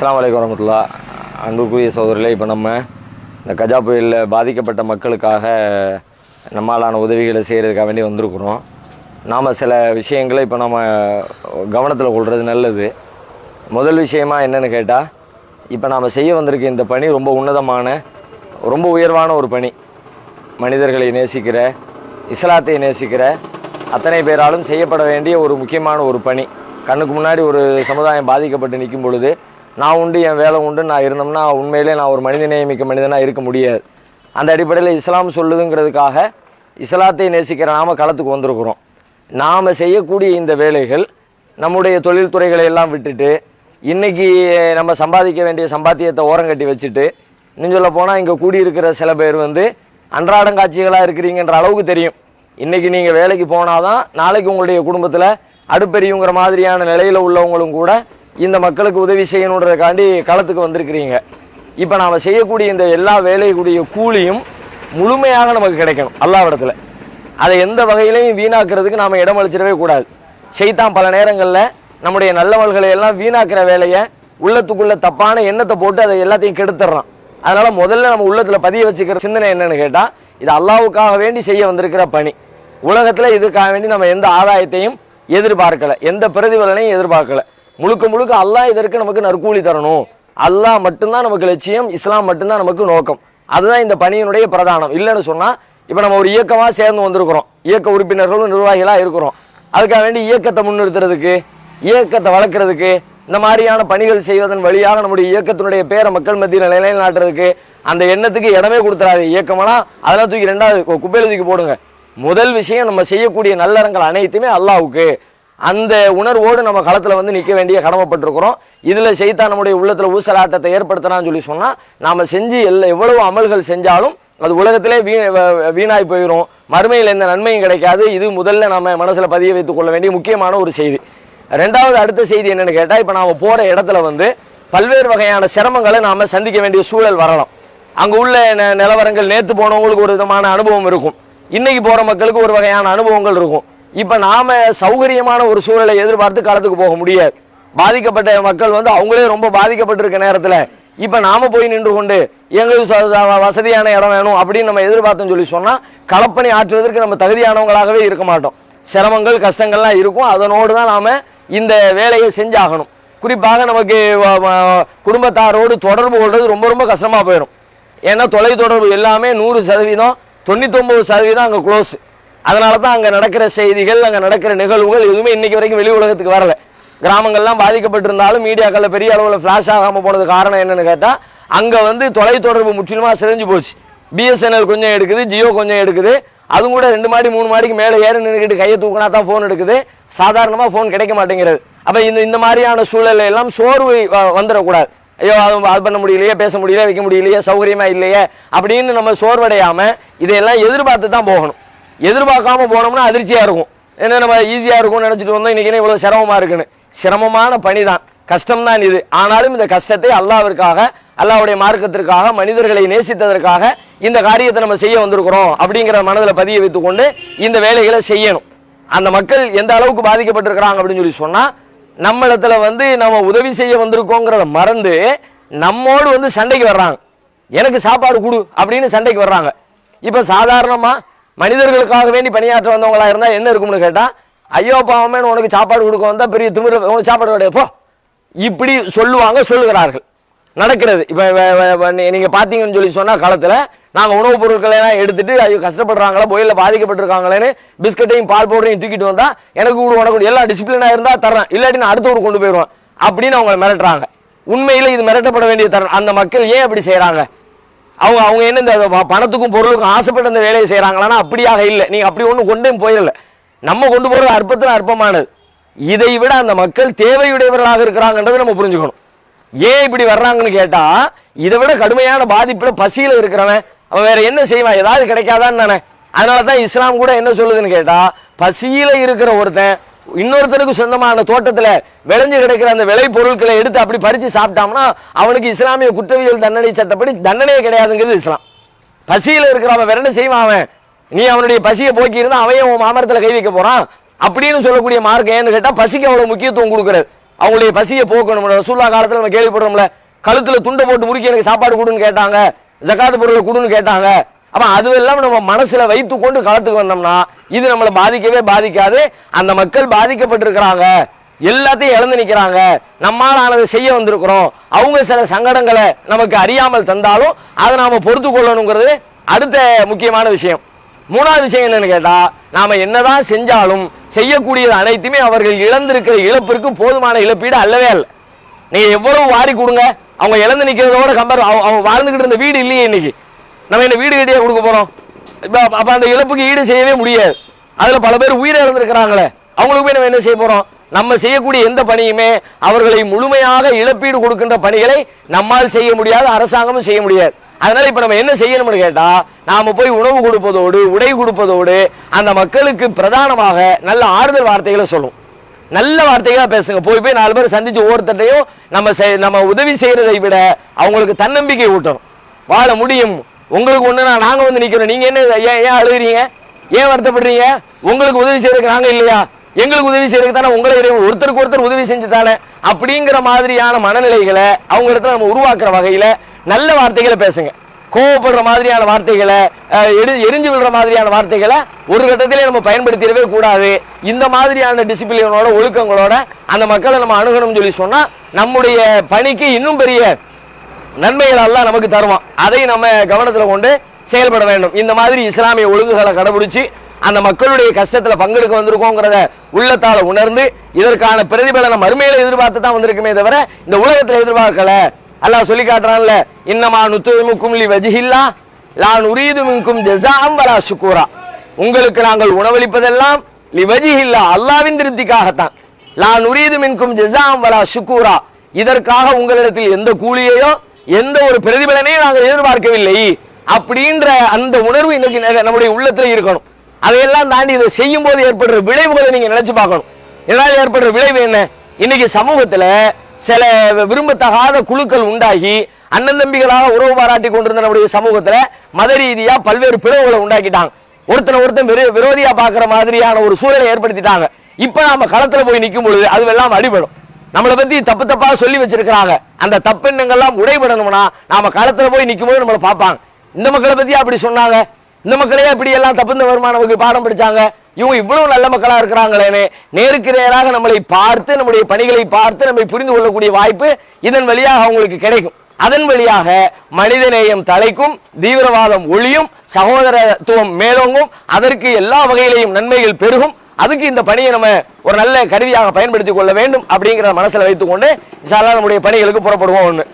அஸ்லாம் அலைக்கும் வரமத்துல்லா. அன்புக்குரிய சகோதரர்களே இப்போ நம்ம இந்த கஜா புயலில் பாதிக்கப்பட்ட மக்களுக்காக நம்மளான உதவிகளை செய்கிறதுக்காக வேண்டி வந்திருக்கிறோம். நாம் சில விஷயங்களை இப்போ நம்ம கவனத்தில் கொள்வது நல்லது. முதல் விஷயமா என்னென்னு கேட்டால் இப்போ நாம் செய்ய வந்திருக்க இந்த பணி ரொம்ப உன்னதமான ரொம்ப உயர்வான ஒரு பணி. மனிதர்களை நேசிக்கிற இஸ்லாத்தை நேசிக்கிற அத்தனை பேராலும் செய்யப்பட வேண்டிய ஒரு முக்கியமான ஒரு பணி. கண்ணுக்கு முன்னாடி ஒரு சமுதாயம் பாதிக்கப்பட்டு நிற்கும் பொழுது நான் உண்டு என் வேலை உண்டு நான் இருந்தோம்னா உண்மையிலே நான் ஒரு மனிதநேயமிக்க மனிதனாக இருக்க முடியாது. அந்த அடிப்படையில் இஸ்லாம் சொல்லுதுங்கிறதுக்காக இஸ்லாத்தை நேசிக்கிற நாம களத்துக்கு வந்திருக்கிறோம். நாம் செய்யக்கூடிய இந்த வேலைகள் நம்முடைய தொழில்துறைகளை எல்லாம் விட்டுட்டு இன்றைக்கி நம்ம சம்பாதிக்க வேண்டிய சம்பாத்தியத்தை ஓரங்கட்டி வச்சுட்டு இன்னும் சொல்ல போனால் இங்கே கூடியிருக்கிற சில பேர் வந்து அன்றாடம் காட்சிகளாக இருக்கிறீங்கன்ற அளவுக்கு தெரியும். இன்றைக்கி நீங்கள் வேலைக்கு போனால் தான் நாளைக்கு உங்களுடைய குடும்பத்தில் அடுப்பெரியுங்கிற மாதிரியான நிலையில் உள்ளவங்களும் கூட இந்த மக்களுக்கு உதவி செய்யணுன்றதுக்காண்டி களத்துக்கு வந்திருக்கிறீங்க. இப்போ நாம் செய்யக்கூடிய இந்த எல்லா வேலைக்குடைய கூலியும் முழுமையாக நமக்கு கிடைக்கணும் அல்லாவிடத்தில் அதை எந்த வகையிலையும் வீணாக்குறதுக்கு நாம் இடம் அளிச்சிடவே கூடாது. செய்தான் பல நேரங்களில் நம்முடைய நல்லவர்களை எல்லாம் வீணாக்குற வேலையை உள்ளத்துக்குள்ளே தப்பான எண்ணத்தை போட்டு அதை எல்லாத்தையும் கெடுத்துடுறான். அதனால் முதல்ல நம்ம உள்ளத்தில் பதிய வச்சுக்கிற சிந்தனை என்னென்னு கேட்டால் இது அல்லாவுக்காக வேண்டி செய்ய வந்திருக்கிற பணி. உலகத்தில் இதுக்காக வேண்டி நம்ம எந்த ஆதாயத்தையும் எதிர்பார்க்கலை எந்த பிரதிபலனையும் எதிர்பார்க்கலை. முழுக்க முழுக்க அல்லாஹ் இதற்கு நமக்கு நற்கூலி தரணும். அல்லாஹ் மட்டும்தான் நமக்கு லட்சியம் இஸ்லாம் மட்டும்தான் நமக்கு நோக்கம். அதுதான் இந்த பணியினுடைய பிரதானம். இல்லைன்னு சொன்னால் இப்போ நம்ம ஒரு இயக்கமாக சேர்ந்து வந்திருக்கிறோம். இயக்க உறுப்பினர்களும் நிர்வாகிகளாக இருக்கிறோம். அதுக்காக வேண்டி இயக்கத்தை முன்னிறுத்துறதுக்கு இயக்கத்தை வளர்க்குறதுக்கு இந்த மாதிரியான பணிகள் செய்வதன் வழியாக நம்முடைய இயக்கத்தினுடைய பேரை மக்கள் மத்தியில் நிலைநாட்டுறதுக்கு அந்த எண்ணத்துக்கு இடமே கொடுத்துறாது இயக்கமெல்லாம் அதெல்லாம் தூக்கி ரெண்டாவது கு- குப்பையில தூக்கி போடுங்க. முதல் விஷயம் நம்ம செய்யக்கூடிய நல்லறங்கள் அனைத்துமே அல்லாவுக்கு அந்த உணர்வோடு நம்ம களத்தில் வந்து நிற்க வேண்டிய கடமைப்பட்டிருக்கிறோம். இதில் செய்தா நம்முடைய உள்ளத்தில் ஊசலாட்டத்தை ஏற்படுத்தினான்னு சொல்லி சொன்னால் நாம் செஞ்சு எல்லா எவ்வளவு அமல்கள் செஞ்சாலும் அது உலகத்திலே வீ வ- வீணாய் போயிடும் மறுமையில் எந்த நன்மையும் கிடைக்காது. இது முதல்ல நம்ம மனசில் பதிய வைத்துக் கொள்ள வேண்டிய முக்கியமான ஒரு செய்தி. ரெண்டாவது அடுத்த செய்தி என்னென்னு கேட்டால் இப்போ நாம் போகிற இடத்துல வந்து பல்வேறு வகையான சிரமங்களை நாம் சந்திக்க வேண்டிய சூழல் வரலாம். அங்கே உள்ள நிலவரங்கள் நேற்று போனவங்களுக்கு ஒரு விதமான அனுபவம் இருக்கும். இன்னைக்கு போகிற மக்களுக்கு ஒரு வகையான அனுபவங்கள் இருக்கும். இப்போ நாம் சௌகரியமான ஒரு சூழலை எதிர்பார்த்து களத்துக்கு போக முடியாது. பாதிக்கப்பட்ட மக்கள் வந்து அவங்களே ரொம்ப பாதிக்கப்பட்டிருக்க நேரத்தில் இப்போ நாம் போய் நின்று கொண்டு எங்களுக்கு வசதியான இடம் வேணும் அப்படின்னு நம்ம எதிர்பார்த்தோம்னு சொல்லி சொன்னால் களப்பணி ஆற்றுவதற்கு நம்ம தகுதியானவங்களாகவே இருக்க மாட்டோம். சிரமங்கள் கஷ்டங்கள்லாம் இருக்கும். அதனோடு தான் நாம் இந்த வேலையை செஞ்சாகணும். குறிப்பாக நமக்கு குடும்பத்தாரோடு தொடர்பு கொள்வது ரொம்ப ரொம்ப கஷ்டமாக போயிடும். ஏன்னா தொலைத்தொடர்பு எல்லாமே நூறு சதவீதம் தொண்ணூத்தொம்பது சதவீதம் அங்கே க்ளோஸ் அதனால தான் அங்கே நடக்கிற செய்திகள் அங்கே நடக்கிற நிகழ்வுகள் எதுவுமே இன்னைக்கு வரைக்கும் வெளி உலகத்துக்கு வரல. கிராமங்கள்லாம் பாதிக்கப்பட்டிருந்தாலும் மீடியாக்களில் பெரிய அளவில் ஃப்ளாஷ் ஆகாமல் போனது காரணம் என்னன்னு கேட்டால் அங்கே வந்து தொலைத்தொடர்பு முற்றிலுமாக சிதைஞ்சு போச்சு. பிஎஸ்என்எல் கொஞ்சம் எடுக்குது ஜியோ கொஞ்சம் எடுக்குது. அதுவும் கூட ரெண்டு மாடி மூணு மாடிக்கு மேலே ஏறி நின்றுக்கிட்டு கையை தூக்கினா தான் ஃபோன் எடுக்குது. சாதாரணமாக ஃபோன் கிடைக்க மாட்டேங்கிறது. அப்போ இந்த இந்த மாதிரியான சூழல்ல எல்லாம் சோர்வு வந்துடக்கூடாது. ஐயோ அது அது பண்ண முடியலையே பேச முடியலையே வைக்க முடியலையே சௌகரியமாக இல்லையே அப்படின்னு நம்ம சோர்வடையாமல் இதையெல்லாம் எதிர்பார்த்து தான் போகணும். எதிர்பார்க்காம போனோம்னா அதிர்ச்சியாக இருக்கும். என்ன நம்ம ஈஸியாக இருக்கும்னு நினச்சிட்டு வந்தோம். இன்றைக்கி இவ்வளோ சிரமமாக இருக்குன்னு. சிரமமான பணி தான் கஷ்டம் தான் இது. ஆனாலும் இந்த கஷ்டத்தை அல்லாவிற்காக அல்லாவுடைய மார்க்கத்திற்காக மனிதர்களை நேசித்ததற்காக இந்த காரியத்தை நம்ம செய்ய வந்திருக்கிறோம் அப்படிங்கிற மனதில் பதிய வைத்துக்கொண்டு இந்த வேலைகளை செய்யணும். அந்த மக்கள் எந்த அளவுக்கு பாதிக்கப்பட்டிருக்கிறாங்க அப்படின்னு சொல்லி சொன்னால் நம்மளத்தில் வந்து நம்ம உதவி செய்ய வந்திருக்கோங்கிறத மறந்து நம்மோடு வந்து சண்டைக்கு வர்றாங்க. எனக்கு சாப்பாடு கொடு அப்படின்னு சண்டைக்கு வர்றாங்க. இப்போ சாதாரணமாக மனிதர்களுக்காக வேண்டி பணியாற்ற வந்தவங்களா இருந்தால் என்ன இருக்கும்னு கேட்டால் ஐயோ பாவமே உனக்கு சாப்பாடு கொடுக்க வந்தால் பெரிய திமிர உனக்கு சாப்பாடு கிடையாது. போ. இப்படி சொல்லுவாங்க சொல்லுகிறார்கள். நடக்கிறது. இப்போ நீங்கள் பார்த்தீங்கன்னு சொல்லி சொன்னால் காலத்தில் நாங்கள் உணவுப் பொருட்களை எல்லாம் எடுத்துட்டு ஐயோ கஷ்டப்படுறாங்களா புயலில் பாதிக்கப்பட்டிருக்காங்களேன்னு பிஸ்கட்டையும் பால் பவுடரையும் தூக்கிட்டு வந்தால் எனக்கு கூட உனக்கு எல்லா எல்லாம் இருந்தால் தரேன் தர்றேன். இல்லாட்டி நான் அடுத்த கொண்டு போயிடுவேன். அப்படின்னு அவங்க மிரட்டுறாங்க. உண்மையில் இது மிரட்டப்பட வேண்டிய தருணம் அந்த மக்கள் ஏன் அப்படி செய்கிறாங்க அவங்க அவங்க என்ன இந்த ப- பணத்துக்கும் பொருளுக்கும் ஆசைப்பட்டு அந்த வேலையை செய்கிறாங்களான்னா அப்படியாக இல்லை. நீங்கள் அப்படி ஒன்றும் கொண்டே போயிடல. நம்ம கொண்டு போகிறது அற்பத்தில் அற்பமானது. இதை விட அந்த மக்கள் தேவையுடையவர்களாக இருக்கிறாங்கன்றதை நம்ம புரிஞ்சுக்கணும். ஏன் இப்படி வர்றாங்கன்னு கேட்டால் இதை விட கடுமையான பாதிப்பில் பசியில் இருக்கிறவன் அவன் வேற என்ன செய்வான்? ஏதாவது கிடைக்காதான்னு தானே. அதனால தான் இஸ்லாம் கூட என்ன சொல்லுதுன்னு கேட்டால் பசியில் இருக்கிற ஒருத்தன் இன்னொருத்தருக்கு சொந்தமான தோட்டத்தில் விளைஞ்சு கிடக்கிற அந்த விளை பொருட்களை எடுத்து அப்படி பறித்து சாப்பிட்டான்னா அவனுக்கு இஸ்லாமிய குற்றவியல் தண்டனை சட்டப்படி தண்டனையே கிடையாதுங்கிறது இஸ்லாம். பசியில் இருக்கிறவன் விரண்டு செய்வான் அவன். நீ அவனுடைய பசியை போக்கி அவன் உன் மாமரத்தில் கை வைக்க போகிறான் அப்படின்னு சொல்லக்கூடிய மார்க்கம் ஏன்னு கேட்டால் பசிக்கு அவ்வளோ முக்கியத்துவம் கொடுக்குறது அவங்களுடைய பசியை போக்கணும். ரசூல்லா காலத்தில் நம்ம கேள்விப்படுறோம்ல கழுத்தில் துண்டை போட்டு முறுக்கி எனக்கு சாப்பாடு கொடுன்னு கேட்டாங்க ஜக்காத்து பொருளை கொடுன்னு கேட்டாங்க. அப்ப அதுவெல்லாம் நம்ம மனசில் வைத்து கொண்டு களத்துக்கு வந்தோம்னா இது நம்மளை பாதிக்கவே பாதிக்காது. அந்த மக்கள் பாதிக்கப்பட்டிருக்கிறாங்க. எல்லாத்தையும் இழந்து நிற்கிறாங்க நம்மால் ஆனதை செய்ய வந்திருக்கிறோம். அவங்க சில சங்கடங்களை நமக்கு அறியாமல் தந்தாலும் அதை நாம் பொறுத்து கொள்ளணுங்கிறது அடுத்த முக்கியமான விஷயம். மூணாவது விஷயம் என்னன்னு கேட்டால் நாம் என்னதான் செஞ்சாலும் செய்யக்கூடியது அனைத்துமே அவர்கள் இழந்திருக்கிற இழப்பிற்கு போதுமான இழப்பீடு அல்லவே அல்ல. நீங்கள் எவ்வளவு வாரி கொடுங்க. அவங்க இழந்து நிற்கிறதோட கம்பேர் அவங்க வாழ்ந்துக்கிட்டு இருந்த வீடு இல்லையே இன்னைக்கு. நம்ம என்ன வீடு கட்டியாக கொடுக்க போகிறோம் இப்போ அப்போ அந்த இழப்புக்கு ஈடு செய்யவே முடியாது. அதில் பல பேர் உயிரை இழந்திருக்கிறாங்களே. அவங்களுக்கு போய் நம்ம என்ன செய்ய போகிறோம் நம்ம செய்யக்கூடிய எந்த பணியுமே அவர்களை முழுமையாக இழப்பீடு கொடுக்கின்ற பணிகளை நம்மால் செய்ய முடியாது அரசாங்கமும் செய்ய முடியாது. அதனால இப்ப நம்ம என்ன செய்யணும்னு கேட்டா நாம போய் உணவு கொடுப்பதோடு உடை கொடுப்பதோடு அந்த மக்களுக்கு பிரதானமாக நல்ல ஆறுதல் வார்த்தைகளை சொல்லும் நல்ல வார்த்தைகளா பேசுங்க. போய் போய் நாலு பேர் சந்திச்சு ஒவ்வொருத்தரையும் நம்ம செய்- நம்ம உதவி செய்யறதை விட அவங்களுக்கு தன்னம்பிக்கை ஊட்டணும். வாழ முடியும். உங்களுக்கு ஒன்றுனா நாங்கள் வந்து நிற்கிறோம் நீங்கள் என்ன ஏன் ஏன் அழுகிறீங்க? ஏன் வருத்தப்படுறீங்க? உங்களுக்கு உதவி செய்யறதுக்கு நாங்கள் இல்லையா? எங்களுக்கு உதவி செய்யறதுக்கு தானே உங்களை இறைவன் ஒருத்தருக்கு ஒருத்தர் உதவி செஞ்சு தானே? அப்படிங்கிற மாதிரியான மனநிலைகளை அவங்க இடத்துல நம்ம உருவாக்குற வகையில் நல்ல வார்த்தைகளை பேசுங்க. கோவப்படுற மாதிரியான வார்த்தைகளை எரி எரிஞ்சு விடுற மாதிரியான வார்த்தைகளை ஒரு கட்டத்திலே நம்ம பயன்படுத்திடவே கூடாது. இந்த மாதிரியான டிசிப்ளினோட ஒழுக்கங்களோட அந்த மக்களை நம்ம அணுகணும்னு சொல்லி சொன்னால் நம்முடைய பணிக்கு இன்னும் பெரிய நன்மைகள் எல்லாம் நமக்கு தருவான். அதை நம்ம கவனத்தில் கொண்டு செயல்பட வேண்டும். இந்த மாதிரி இஸ்லாமிய ஒழுங்குகளை கடைபிடிச்சு அந்த மக்களுடைய கஷ்டத்தில் பங்கெடுக்க வந்திருக்கோங்கிறத உள்ளத்தால் உணர்ந்து இதற்கான பிரதிபலனை மறுமையில எதிர்பார்த்து தான் வந்திருக்குமே தவிர இந்த உலகத்தில் எதிர்பார்க்கல. அல்லாஹ் சொல்லி காட்டுறான்ல இன்னமா நுத்துமுக்கும் லி வஜிஹில்லா லான் உரியதுமிக்கும் மின்கும் வரா சுக்கூரா உங்களுக்கு நாங்கள் உணவளிப்பதெல்லாம் லி வஜிஹில்லா அல்லாவின் திருப்திக்காகத்தான். லான் நுரீது மின்கும் வரா சுக்கூரா இதற்காக உங்களிடத்தில் எந்த கூலியையோ எந்த ஒரு பிரதிபலனையும் நாங்கள் எதிர்பார்க்கவில்லை. அப்படின்ற அந்த உணர்வு இன்னைக்கு நம்முடைய உள்ளத்துல இருக்கணும். அதையெல்லாம் தாண்டி இதை செய்யும் போது ஏற்படுற விளைவுகளை நீங்க நினைச்சு பார்க்கணும். இதனால் ஏற்படுற விளைவு என்ன? இன்னைக்கு சமூகத்துல சில விரும்பத்தகாத குழுக்கள் உண்டாகி அண்ணன் தம்பிகளாக உறவு பாராட்டி கொண்டிருந்த நம்முடைய சமூகத்துல மத ரீதியா பல்வேறு பிளவுகளை உண்டாக்கிட்டாங்க. ஒருத்தனை ஒருத்தன் விரோதியா பாக்குற மாதிரியான ஒரு சூழலை ஏற்படுத்திட்டாங்க. இப்ப நாம களத்துல போய் நிற்கும் பொழுது அதுவெல்லாம் அடிபடும். நம்மளை பத்தி தப்பு தப்பாக சொல்லி வச்சிருக்கிறாங்க. அந்த தப்பெண்ணங்கள்லாம் உடைபடணும்னா நாம களத்துல போய் நிற்கும் போது நம்மளை பார்ப்பாங்க. இந்த மக்களை பத்தி அப்படி சொன்னாங்க. இந்த மக்களையே இப்படி எல்லாம் தப்புந்த வருமானம் பாடம் படிச்சாங்க. இவங்க இவ்வளவு நல்ல மக்களா இருக்கிறாங்களேன்னு நேருக்கு நேராக நம்மளை பார்த்து நம்முடைய பணிகளை பார்த்து நம்மை புரிந்து கொள்ளக்கூடிய வாய்ப்பு இதன் வழியாக அவங்களுக்கு கிடைக்கும். அதன் வழியாக மனிதநேயம் தலைக்கும் தீவிரவாதம் ஒளியும் சகோதரத்துவம் மேலோங்கும் அதற்கு எல்லா வகையிலையும் நன்மைகள் பெருகும். அதுக்கு இந்த பணியை நம்ம ஒரு நல்ல கருவியாக பயன்படுத்திக் கொள்ள வேண்டும் அப்படிங்கிற மனசில் வைத்துக்கொண்டு நம்முடைய பணிகளுக்கு புறப்படுவோம் ஒன்று